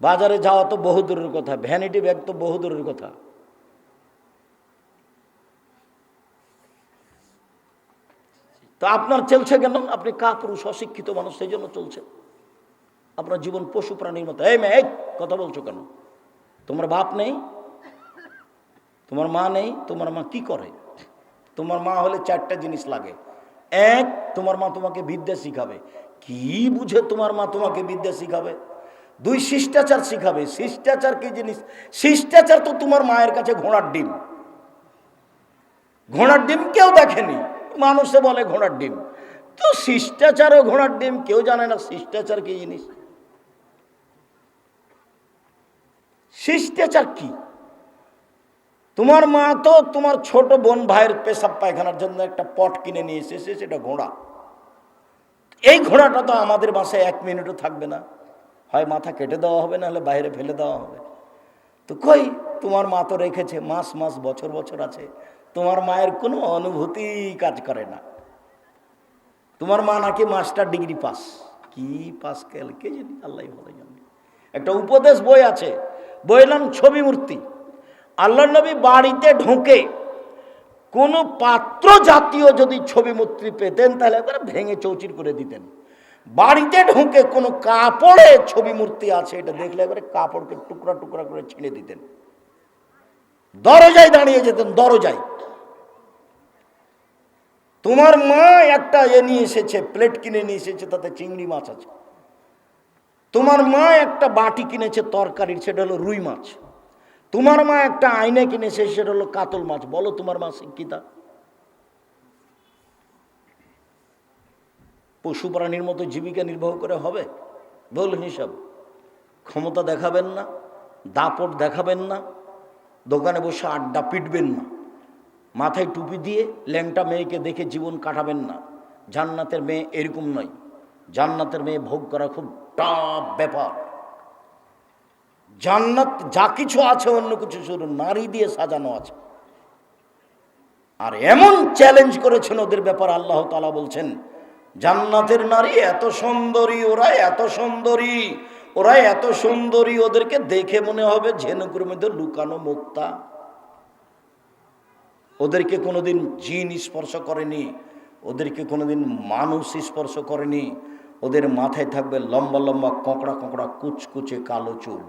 বাজারে যাওয়া তো বহু দূরের কথা ভ্যানিটি ব্যাগ তো বহু দূরের কথা। তা আপনার চলছে কেন? আপনি কা পুরুষ অশিক্ষিত মানুষ, সেই জন্য চলছে। আপনার জীবন পশু প্রাণীর মতো। এই মেয়ে কথা বলছো কেন? তোমার বাপ নেই, তোমার মা নেই, তোমার মা কি করে? তোমার মা হলে চারটা জিনিস লাগে। এক, তোমার মা তোমাকে বিদ্যা শিখাবে। কি বুঝে তোমার মা তোমাকে বিদ্যা শিখাবে? দুই শিষ্টাচার শিখাবে। শিষ্টাচার কি জিনিস? শিষ্টাচার তো তোমার মায়ের কাছে ঘোড়ার ডিম। ঘোড়ার ডিম কেউ দেখেনি। মানুষে বলে ঘোড়ার ডিম। তো শিষ্টাচার ও ঘোড়ার ডিম কেউ জানে না শিষ্টাচার কি জিনিস? শিষ্টাচার কি? তোমার মা তো তোমার ছোট বোন ভাইয়ের পেশাব পায়খানার জন্য একটা পট কিনে নিয়ে এসেছে, সেটা ঘোড়া। এই ঘোড়াটা তো আমাদের বাসায় এক মিনিটও থাকবে না। হয় মাথা কেটে দেওয়া হবে না হলে বাইরে ফেলে দেওয়া হবে। তো কই? তোমার মা তো রেখেছে, মাস মাস, বছর বছর আছে। তোমার মায়ের কোনো অনুভূতি কাজ করে না। তোমার মা নাকি মাস্টার ডিগ্রি পাস। কি পাস কেল, কে জানি, আল্লাহ ভালো জানে। একটা উপদেশ বই আছে, বইয়ের নাম ছবি মূর্তি। আল্লাহ নবী বাড়িতে ঢোকে কোনো পাত্র জাতীয় যদি ছবি মূর্তি পেতেন, তাহলে একবার ভেঙে চৌচির করে দিতেন। বাড়িতে ঢুকে কোনো কাপড়ে ছবি মূর্তি আছে, এটা দেখলে একবারে কাপড়কে টুকরা টুকরা করে ছিঁড়ে দিতেন। দরজায় দাঁড়িয়ে যেতেন, দরজায়। তোমার মা একটা এ নিয়ে এসেছে, প্লেট কিনে নিয়ে এসেছে, তাতে চিংড়ি মাছ আছে। তোমার মা একটা বাটি কিনেছে তরকারির, সেটা হলো রুই মাছ। তোমার মা একটা আয়না কিনেছে, সেটা হলো কাতল মাছ। বলো তোমার মা শিক্ষিতা। পশু প্রাণীর মতো জীবিকা নির্বাহ করে হবে? বল হিসাব। ক্ষমতা দেখাবেন না, দাপট দেখাবেন না, দোকানে বসে আড্ডা পিটবেন না, মাথায় টুপি দিয়ে ল্যাংটা মেয়েকে দেখে জীবন কাটাবেন না। জান্নাতের মেয়ে এরকম নয়। জান্নাতের মেয়ে ভোগ করা খুব টাফ ব্যাপার। জান্নাত যা কিছু আছে, অন্য কিছু শুধু নারী দিয়ে সাজানো আছে। আর এমন চ্যালেঞ্জ করেছেন ওদের ব্যাপার আল্লাহ তালা বলছেন জান্নাতের নারী এত সুন্দরী, ওরা এত সুন্দরী, ওরা এত সুন্দরী, ওদেরকে দেখে মনে হবে ঝেনুকুর মধ্যে লুকানো মুক্তা। ওদেরকে কোনোদিন জিন স্পর্শ করেনি, ওদেরকে কোনোদিন মানুষ স্পর্শ করেনি, ওদের মাথায় থাকবে লম্বা লম্বা কঁকড়া কঁকড়া কুচকুচে কালো চুল।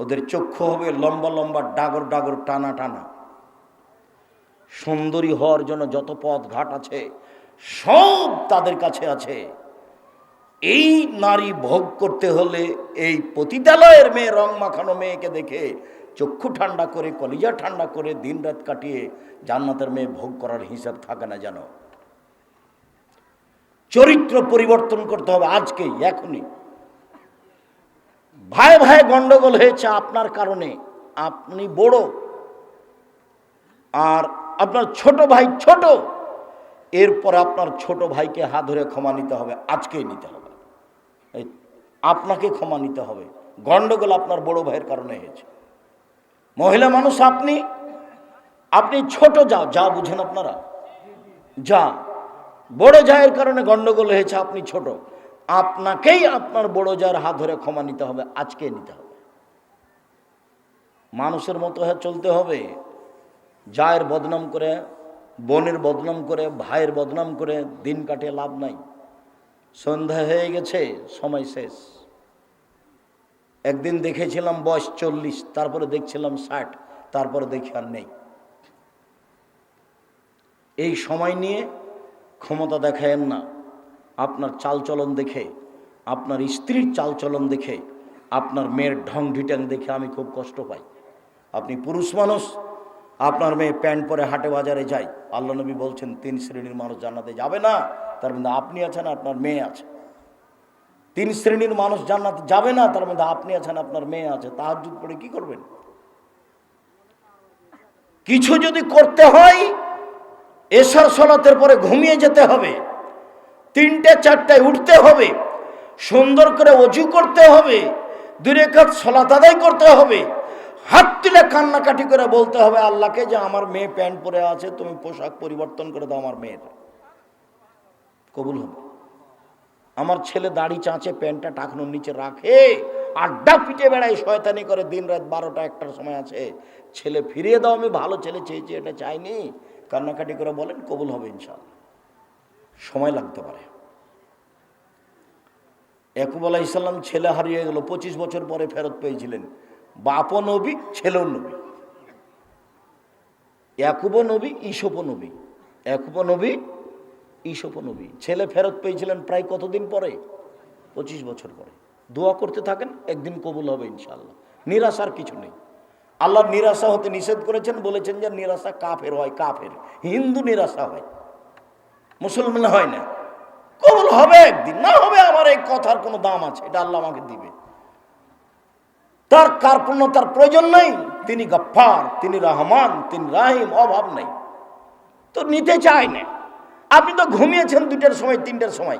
ওদের চক্ষু হবে লম্বা লম্বা ডাগর ডাগর টানা টানা। সুন্দরী হওয়ার জন্য যত পথ ঘাট আছে, সব তাদের কাছে আছে। এই নারী ভোগ করতে হলে এই পতিতালয়ের মেয়ে, রং মাখানো মেয়েকে দেখে চক্ষু ঠান্ডা করে, কলিজা ঠান্ডা করে দিন রাত কাটিয়ে জান্নাতের মেয়ে ভোগ করার হিসাব থাকে না যেন চরিত্র পরিবর্তন করতে হবে আজকেই এখনই। ভাই ভাই গন্ডগোল হয়েছে আপনার কারণে, আপনি বড়। আর আপনার ছোট ভাই ছোট, এরপর আপনার ছোট ভাইকে হাত ধরে ক্ষমা নিতে হবে, আজকেই নিতে হবে। আপনাকে ক্ষমা নিতে হবে। গন্ডগোল আপনার বড় ভাইয়ের কারণে হয়েছে। মহিলা মানুষ আপনি আপনি ছোট যা যা বুঝেন আপনারা। যা, বড় জায়ের কারণে গন্ডগোল হয়েছে, আপনি ছোট। আপনাকেই আপনার বড় জায়ের হাত ধরে ক্ষমা নিতে হবে আজকে নিতে হবে। মানুষের মতো হয়ে চলতে হবে। জায়ের বদনাম করে, বোনের বদনাম করে, ভাইয়ের বদনাম করে দিন কাটে লাভ নাই। সন্ধ্যা হয়ে গেছে, সময় শেষ। একদিন দেখেছিলাম বয়স চল্লিশ, তারপরে দেখছিলাম ষাট, তারপরে দেখি আর নেই। এই সময় নিয়ে ক্ষমতা দেখায়েন না। আপনার চালচলন দেখে, আপনার স্ত্রীর চালচলন দেখে, আপনার মেয়ের ঢং ঢিটাং দেখে আমি খুব কষ্ট পাই। আপনি পুরুষ মানুষ আপনার মেয়ে প্যান্ট পরে হাটে বাজারে যায়, আল্লাহ নবী বলছেন, তিন শ্রেণির মানুষ জান্নাতে যাবে না, তার মধ্যে আপনি আছেন, আপনার মেয়ে আছে। তিন শ্রেণির মানুষ জান্নাতে যাবে না, তার মধ্যে আপনি আছেন, আপনার মেয়ে আছে তাহার তাহাজুদ পড়ে কি করবেন? কিছু যদি করতে হয় এশার সলাতের পরে ঘুমিয়ে যেতে হবে, তিনটে, চারটায় উঠতে হবে, সুন্দর করে অজু করতে হবে দূরে কাজ সলাত আদায় করতে হবে হাত কান্নাকাটি করে বলতে হবে, আল্লাহকে যে আমার মেয়ে প্যান্ট পরে আছে, তুমি পোশাক পরিবর্তন করে দাও আমার মেয়ের। কবুল হবে। আমার ছেলে দাড়ি চাঁচে, প্যান্টটা টাকনোর নিচে রাখে, আড্ডা পিটে বেড়ায়, শয়তানি করে দিন রাত বারোটা একটার সময় আছে। ছেলে ফিরিয়ে দাও, আমি ভালো ছেলে চেয়েছি, এটা চাইনি। কান্নাকাটি করে বলেন, কবুল হবে ইনশাল্লাহ সময় লাগতে পারে। একুব আলাহ ইসলাম ছেলে হারিয়ে গেল, পঁচিশ বছর পরে ফেরত পেয়েছিলেন। বাপও নবী, ছেলেও নবী। একুব নবী ঈশপ নবী। একুব নবী ঈশপ নবী। ছেলে ফেরত পেয়েছিলেন প্রায় কতদিন পরে? পঁচিশ বছর পরে। দোয়া করতে থাকেন, একদিন কবুল হবে ইনশাল্লাহ নিরাশার কিছু নেই। আল্লাহ নিরাশা হতে নিষেধ করেছেন, বলেছেন যে নিরাশা কাফের হয়, কাফের। হিন্দু নিরাশা হয়। মুসলমান হয় না। কবুল হবে একদিন, না হবে আমার এই কথার কোনো দাম আছে, এটা আল্লাহ আমাকে দিবে। তার কার্পণ্যতার প্রয়োজন নেই। তিনি গফ্ফার, তিনি রহমান, তিনি রাহিম, অভাব নেই। তো নিতে চায় না। আপনি তো ঘুমিয়েছেন দুটার সময়, তিনটার সময়।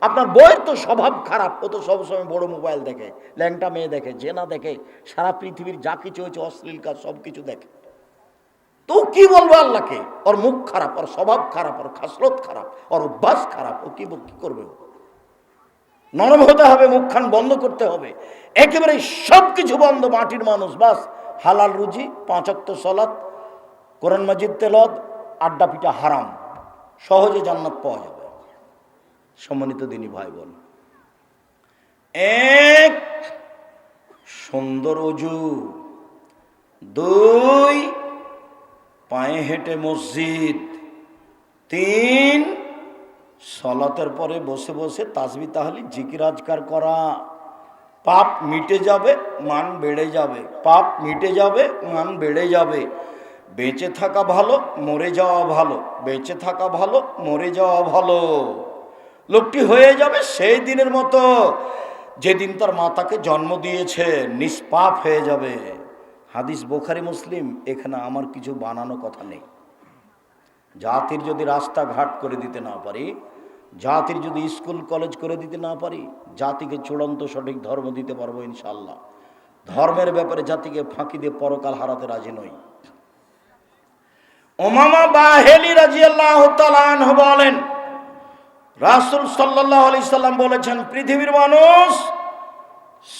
আপনার বইয়ের তো স্বভাব খারাপ। ও তো সবসময় বড় মোবাইল দেখে, ল্যাংটা মেয়ে দেখে, জেনা দেখে, সারা পৃথিবীর যা কিছু হয়েছে, অশ্লীল কাজ, সব কিছু দেখে। তো কি বলব আল্লাহকে? ওর মুখ খারাপ, ওর স্বভাব খারাপ, ওর খাসলত খারাপ, ওর অভ্যাস খারাপ, ও কি কি করবে ও? নরম হতে হবে, মুখখান বন্ধ করতে হবে। একেবারে সব কিছু বন্ধ, মাটির মানুষ, বাস। হালাল রুজি পাঁচাত্ত সলাৎ কোরআন মাজিদ তেলত আড্ডা পিঠা হারাম। সহজে জান্নাত পাওয়া যাবে। সম্মানিত দিনী ভাই বোন এক সুন্দর অজু দুই পায়ে হেঁটে মসজিদ, তিন সলাতের পরে বসে বসে তাসবি তাহলে জিকির আজকার করা। পাপ মিটে যাবে, মান বেড়ে যাবে। পাপ মিটে যাবে, মান বেড়ে যাবে। বেঁচে থাকা ভালো, মরে যাওয়া ভালো। বেঁচে থাকা ভালো, মরে যাওয়া ভালো। লোকটি হয়ে যাবে সেই দিনের মতো, যেদিন তার মাতাকে জন্ম দিয়েছে, নিষ্পাপ হয়ে যাবে। হাদিস বোখারি, মুসলিম, এখানে আমার কিছু বানানো কথা নেই। জাতির যদি রাস্তাঘাট করে দিতে না পারি, জাতির যদি স্কুল, কলেজ করে দিতে না পারি, জাতিকে চূড়ান্ত সঠিক ধর্ম দিতে পারব ইনশাল্লাহ ধর্মের ব্যাপারে জাতিকে ফাঁকি দিয়ে পরকাল হারাতে রাজি নই। ওমামা বাহেলি রাজিয়াল্লাহ তালান বলেন, রাসুল সাল্লাহ আলি সাল্লাম বলেছেন, পৃথিবীর মানুষ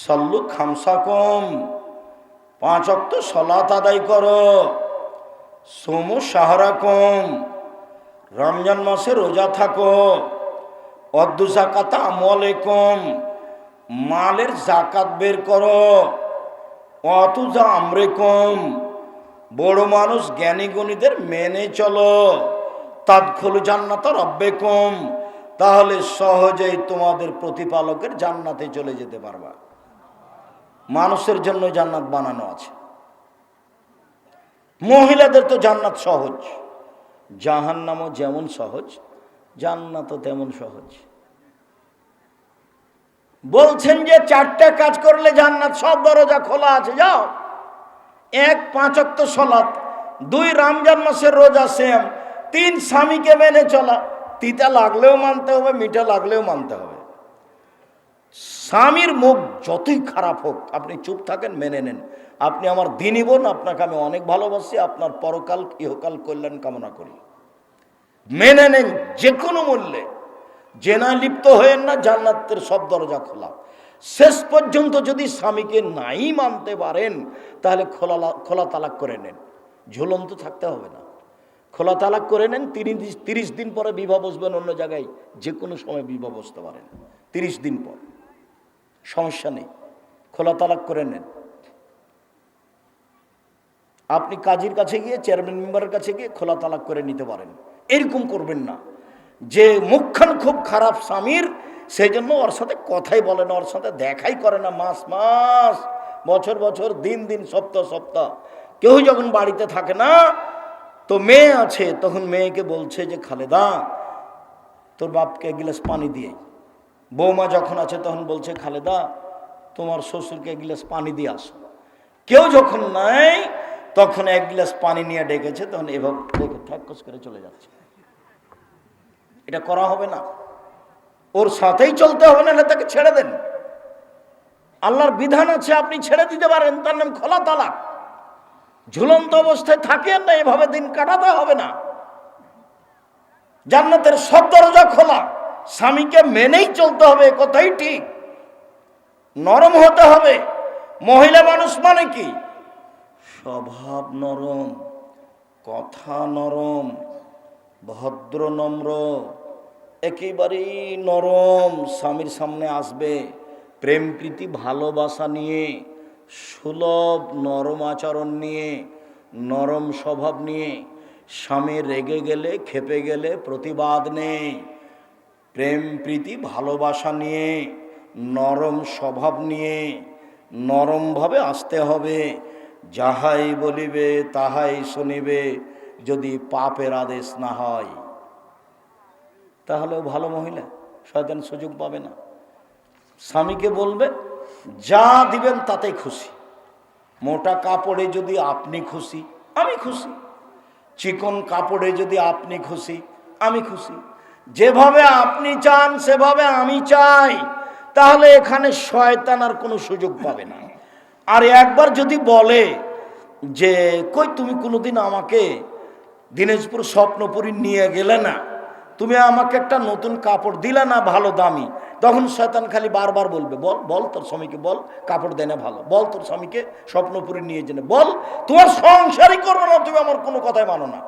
সল্লু খামসা কম পাঁচ অক্ত সলাত আদায় করো। সোমু সাহারা কম, রমজান মাসে রোজা থাকো, অদ্দু জাকাতা আমলে কম, মালের জাকাত বের করো, অতুজা আমরে কম, বড় মানুষ জ্ঞানী গুণীদের মেনে চলো তাৎখলু জান্নাত রব্বে কম, তাহলে সহজেই তোমাদের প্রতিপালকের জান্নাতে চলে যেতে পারবা। মানুষের জন্য জান্নাত বানানো আছে। মহিলাদের তো জান্নাত সহজ। জাহান্নামও যেমন সহজ, জান্নাতও তেমন সহজ। বলছেন যে চারটা কাজ করলে জান্নাত, সব দরজা খোলা আছে, যাও। এক পাঁচক্ত সলাৎ। দুই, রমজান মাসের রোজা সেম। তিন, স্বামীকে মেনে চলা। তিতা লাগলেও মানতে হবে, মিঠা লাগলেও মানতে হবে। স্বামীর মুখ যতই খারাপ হোক, আপনি চুপ থাকেন, মেনে নেন। আপনি আমার দিনী বোন, আপনাকে আমি অনেক ভালোবাসি, আপনার পরকাল, ইহকাল কল্যাণ কামনা করি। মেনে নেন যে কোনো মূল্যে। জেনা লিপ্ত হয়েন না, জান্নাতের সব দরজা খোলা। শেষ পর্যন্ত যদি স্বামীকে নাই মানতে পারেন, তাহলে খোলা খোলা তালাক করে নেন। ঝুলন্ত থাকতে হবে না। খোলা তালাক করে নেন, তিরিশ দিন পরে বিবাহ বসবেন অন্য জায়গায় যে কোনো সময় বিবাহ বসতে পারেন। তিরিশ দিন পর। সমস্যা নেই। খোলা তালাক করে নেন। আপনি কাজীর কাছে গিয়ে, চেয়ারম্যান মেম্বারের কাছে গিয়ে খোলা তালাক করে নিতে পারেন। এরকম করবেন না। যে মুখখান খুব খারাপ স্বামীর, সেই জন্য ওর সাথে কথাই বলে না, ওর সাথে দেখাই করে না মাস মাস, বছর বছর, দিন দিন, সপ্তাহ সপ্তাহ। কেউ যখন বাড়িতে থাকে না, তো মেয়ে আছে, তখন মেয়েকে বলছে যে, খালেদা, তোর বাপকে গিলাস পানি দিয়ে বৌমা যখন আছে তখন বলছে, খালেদা, তোমার শ্বশুরকে এক গিলাস পানি দিয়ে আসো। কেউ যখন নাই, তখন এক গ্লাস পানি নিয়ে ডেকেছে, তখন এভাবে ডেকে ঠ্যাকস করে চলে যাচ্ছে। এটা করা হবে না। ওর সাথেই চলতে হবে না তাকে ছেড়ে দেন। আল্লাহর বিধান আছে, আপনি ছেড়ে দিতে পারেন। তার নাম খোলা তালাক। ঝুলন্ত অবস্থায় থাকেন না, এভাবে দিন কাটাতে হবে না। জান্নাতের সব দরজা খোলা। স্বামীকে মেনেই চলতে হবে কথাই ঠিক। নরম হতে হবে। মহিলা মানুষ মানে কি? স্বভাব নরম, কথা নরম, ভদ্র নম্র, একেবারেই নরম স্বামীর সামনে আসবে। প্রেম প্রীতি, ভালোবাসা নিয়ে, সুলভ নরম আচরণ নিয়ে, নরম স্বভাব নিয়ে, স্বামী রেগে গেলে, খেপে গেলে প্রতিবাদ নেই। প্রেম প্রীতি ভালোবাসা নিয়ে, নরম স্বভাব নিয়ে, নরমভাবে আসতে হবে। যাহাই বলিবে, তাহাই শুনিবে, যদি পাপের আদেশ না হয়। তাহলেও ভালো মহিলা, শয়তান সুযোগ পাবে না। স্বামীকে বলবে, যা দিবেন তাতেই খুশি। মোটা কাপড়ে যদি আপনি খুশি, আমি খুশি। চিকন কাপড়ে যদি আপনি খুশি, আমি খুশি। যেভাবে আপনি চান, সেভাবে আমি চাই, তাহলে এখানে শয়তান আর কোনো সুযোগ পাবে না। আর একবার যদি বলে যে, কই তুমি কোনোদিন আমাকে দিনাজপুর স্বপ্নপুরী নিয়ে গেলে না? তুমি আমাকে একটা নতুন কাপড় দিলে না ভালো দামি? তখন শয়তান খালি বারবার বলবে, বল বল তোর স্বামীকে, বল, কাপড় দেয় না ভালো। বল তোর স্বামীকে স্বপ্নপুরী নিয়ে জেনে বল, তোমার সংসারই করবে না, তুমি আমার কোনো কথাই মানো না।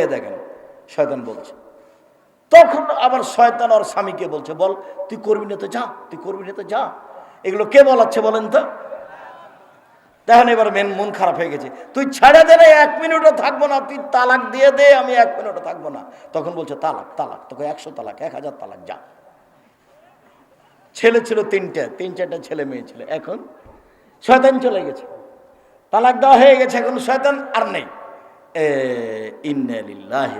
এ দেখেন, শয়তান বলছে। তখন আবার শয়তান আর স্বামীকে বলছে, বল, তুই করবি না তো যা, তুই করবি না তো যা। এগুলো কে বলাচ্ছে বলেন তো? দেখেন এবার মেন মন খারাপ হয়ে গেছে। তুই ছেড়ে দে না, এক মিনিটও থাকব না, তুই তালাক দিয়ে দে, আমি এক মিনিটও থাকব না। তখন বলছে, তালাক তালাক, তোকে একশো তালাক, এক হাজার তালাক, যা। ছেলে ছিল তিনটে, তিন চারটা ছেলে মেয়ে ছিল। এখন শয়তান চলে গেছে। তালাক দেওয়া হয়ে গেছে, এখন শয়তান আর নেই। এ ইন্নালিল্লাহ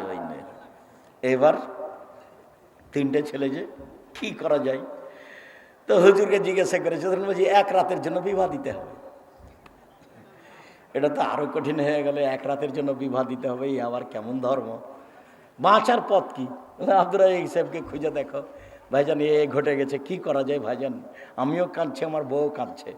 এবার তিনটে ছেলে যে, কি করা যায়? তো হুজুরকে জিজ্ঞাসা করেছে, তখন বলছি, এক রাতের জন্য বিবাহ দিতে হবে। এটা তো আরও কঠিন হয়ে গেলে, এক রাতের জন্য বিবাহ দিতে হবে, এই আবার কেমন ধর্ম? বাঁচার পথ কি? আব্দুল আব্দুর সাহেবকে খুঁজে দেখো। ভাইজান, এ ঘটে গেছে, কি করা যায় ভাইজান? আমিও কাঁদছি, আমার বউ কাঁদছে।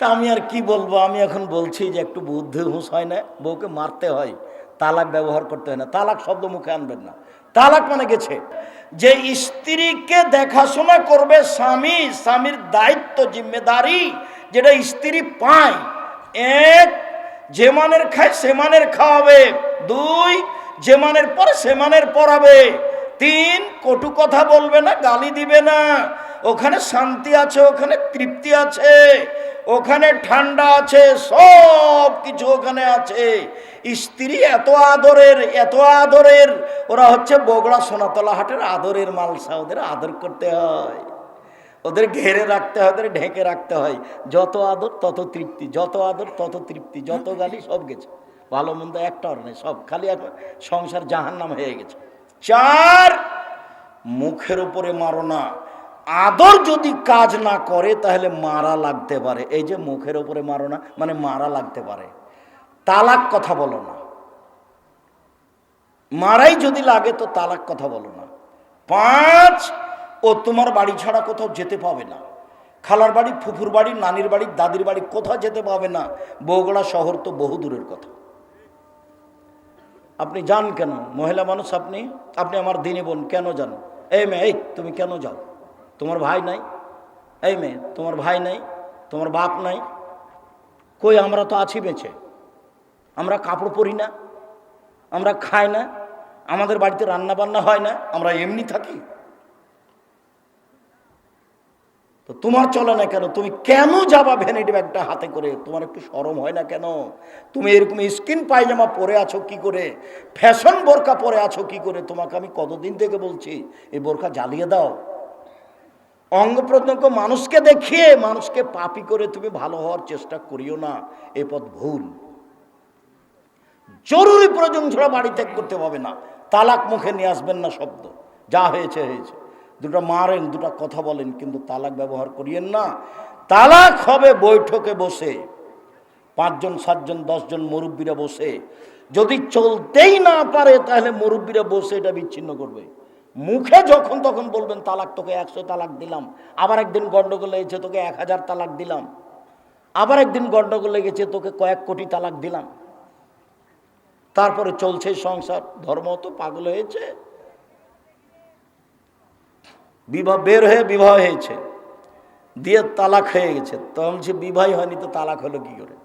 তা আমি আর কি বলব? আমি এখন বলছি যে, একটু বুদ্ধি হুঁশ হয় না, বউকে মারতে হয়, তালাক ব্যবহার করতে হয় না। তালাক শব্দ মুখে আনবেন না। তালাক মানে গেছে। যে স্ত্রীকে দেখাশোনা করবে স্বামী, স্বামীর দায়িত্ব, জিম্মেদারি যেটা স্ত্রী পায়। এক, যে মানের খায় সে মানের খাওয়াবে। দুই, যে মানের পরে সে মানের পড়াবে। তিন, কটু কথা বলবে না, গালি দিবে না। ওখানে শান্তি আছে, ওখানে তৃপ্তি আছে, ওখানে ঠান্ডা আছে, সব কিছু ওখানে আছে। স্ত্রী এত আদরের এত আদরের, ওরা হচ্ছে বগড়া সোনাতলা হাটের আদরের মালসা ওদের আদর করতে হয়। ওদের ঘেরে রাখতে হয়, ওদের ঢেকে রাখতে হয়। যত আদর, তত তৃপ্তি, যত আদর, তত তৃপ্তি, যত গালি, সব গেছে। ভালো মন্দ একটা নেই, সব খালি এখন সংসার জাহান নাম হয়ে গেছে। চার, মুখের উপরে মারো না। আদর যদি কাজ না করে, তাহলে মারা লাগতে পারে। এই যে মুখের ওপরে মারো না মানে মারা লাগতে পারে। তালাক কথা বলো না। মারাই যদি লাগে তো তালাক কথা বলো না। পাঁচ, ও তোমার বাড়ি ছাড়া কোথাও যেতে পাবে না। খালার বাড়ি, ফুফুর বাড়ি, নানির বাড়ি, দাদির বাড়ি কোথাও যেতে পাবে না। বগুড়া শহর তো বহু দূরের কথা। আপনি যান কেন? মহিলা মানুষ আপনি? আপনি আমার দিনে বোন, কেন যান? এই মেয়ে, এই, তুমি কেন যাও? তোমার ভাই নাই? এই মেয়ে, তোমার ভাই নাই? তোমার বাপ নাই? কই আমরা তো আছি বেঁচে? আমরা কাপড় পরি না, আমরা খাই না, আমাদের বাড়িতে রান্না বান্না হয় না, আমরা এমনি থাকি। তো তোমার চলে না কেন? তুমি কেন যাবা ভ্যানিটি ব্যাগটা হাতে করে? তোমার একটু সরম হয় না কেন? তুমি এরকম স্কিন পায়জামা পরে আছো কি করে? ফ্যাশন বোরকা পরে আছো কি করে? তোমাকে আমি কতদিন থেকে বলছি, এই বোরকা জ্বালিয়ে দাও। অঙ্গ প্রত্যঙ্গ মানুষকে দেখিয়ে মানুষকে পাপি করে তুমি ভালো হওয়ার চেষ্টা করিও না, এ পথ ভুল। জরুরি প্রয়োজন ছাড়া বাড়ি ত্যাগ করতে হবে না, তালাক মুখে নিয়ে আসবেন না শব্দ। যা হয়েছে হয়েছে। দুটা মারেন, দুটা কথা বলেন, কিন্তু তালাক ব্যবহার করিয়েন না। তালাক হবে বৈঠকে বসে। পাঁচজন, সাতজন, দশজন মুরব্বীরা বসে। যদি চলতেই না পারে, তাহলে মুরব্বীরা বসে এটা বিচ্ছিন্ন করবে। মুখে যখন তখন বলবেন, তালাক তোকে একশো তালাক দিলাম। আবার একদিন গন্ডগোল লেগেছে, তোকে এক হাজার তালাক দিলাম। আবার একদিন গন্ডগোল লেগেছে, তোকে কয়েক কোটি তালাক দিলাম। তারপরে চলছে সংসার, ধর্ম তো পাগল হয়েছে। বিবাহ বের হয়ে বিবাহ হয়েছে, দিয়ে তালাক হয়ে গেছে। তখন বলছি বিবাহ হয়নি, তো তালাক হলো কি করে?